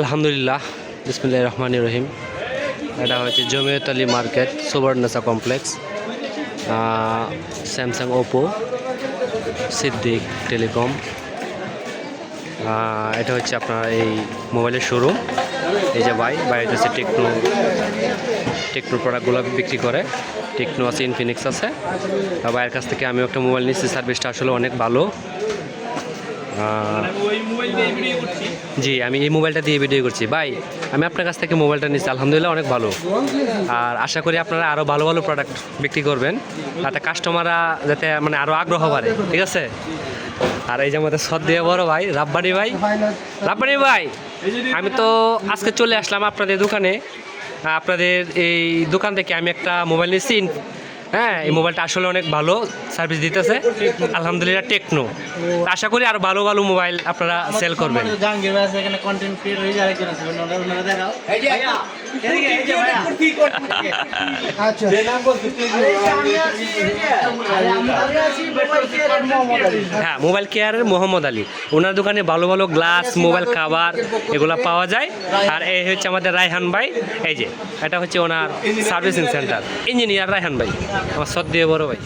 আলহামদুলিল্লাহ বিসমুল্লাহ রহমান রহিম। এটা হচ্ছে Jamiat Ali market সুবর্ণসা complex Samsung Oppo, Siddique telecom. এটা হচ্ছে আপনার এই মোবাইলের শোরুম এই যে ভাই বাইরে হচ্ছে টেকনো টেকনো প্রোডাক্টগুলো বিক্রি করে। টেকনো আছে ইনফিনিক্স আছে। আর ভাইয়ের কাছ থেকে আমি একটা মোবাইল নিচ্ছি সার্ভিসটা আসলে অনেক ভালো। জি, আমি এই মোবাইলটা দিয়ে ভিডিও করছি। ভাই, আমি আপনার কাছ থেকে মোবাইলটা নিচ্ছি। আলহামদুলিল্লাহ অনেক ভালো। আর আশা করি আপনারা আরও ভালো ভালো প্রোডাক্ট বিক্রি করবেন। তাতে কাস্টমাররা যাতে মানে আরও আগ্রহ বাড়ে। ঠিক আছে? আর এই যে আমাদের সদ দিয়ে বড় ভাই, রাব্বানি ভাই। রাব্বানি ভাই, আমি তো আজকে চলে আসলাম আপনাদের দোকানে। আপনাদের এই দোকান থেকে আমি একটা মোবাইল নিচ্ছি। হ্যাঁ এই মোবাইলটা আসলে অনেক ভালো সার্ভিস দিতেছে। আলহামদুলিল্লাহ টেকনো। আশা করি আর ভালো ভালো মোবাইল আপনারা সেল করবেন। ক্রিয়েটর হয়ে যে। আচ্ছা হ্যাঁ মোবাইল কেয়ারের মোহাম্মদ আলী। ওনার দোকানে ভালো ভালো গ্লাস মোবাইল কাভার এগুলো পাওয়া যায়। আর এই হচ্ছে আমাদের রায়হান ভাই। এই যে এটা হচ্ছে ওনার সার্ভিসিং সেন্টার। ইঞ্জিনিয়ার রায়হান ভাই। আমার সদ্য দিয়ে বড় ভাই।